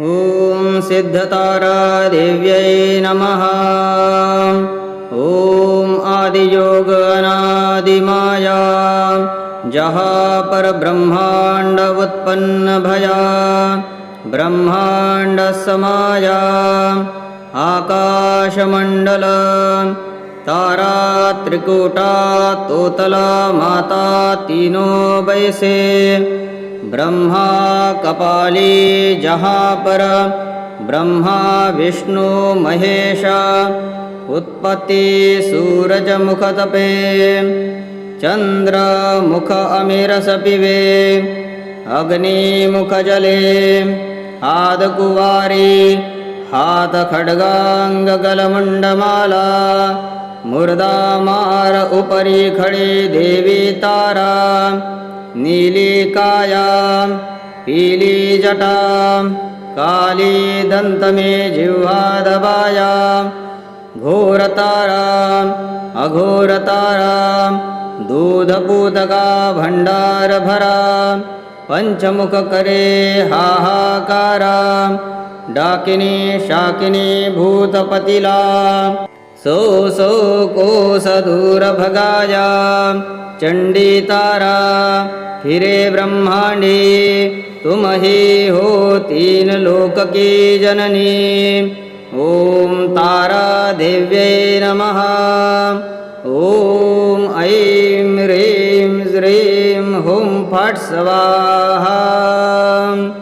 ॐ सिद्धतारादेव्यै नमः। ॐ आदियोगनादिमाया। जहापरब्रह्माण्ड उत्पन्नभया ब्रह्माण्डसमाया। आकाशमण्डल। तारा त्रिकूटा तोतला माता तीनो वैसे ब्रह्मा कपाली जहापर ब्रह्मा विष्णु महेश उत्पत्ति सूरजमुखतपे चन्द्रमुख अमिरसपिवे अग्निमुखजले आदकुवारी हातखड्गाङ्गगलमण्डमाला मुर्दामार उपरि खडे देवी तारा नीलिकाया पीलीजटा काली दन्तमे जिह्वादबाया घोरतारा अघोरतारा दूधपूतका भण्डारभरा पञ्चमुखकरे हाहाकारा डाकिनी शाकिनी भूतपतिला सो सो कोसदूरभगाया चण्डीतारा फिरे ब्रह्माण्डी तुम ही हो तीन लोक की जननी। ॐ तारादेव्यै नमः। ॐ ऐं ह्रीं श्रीं हुं फट् स्वाहा।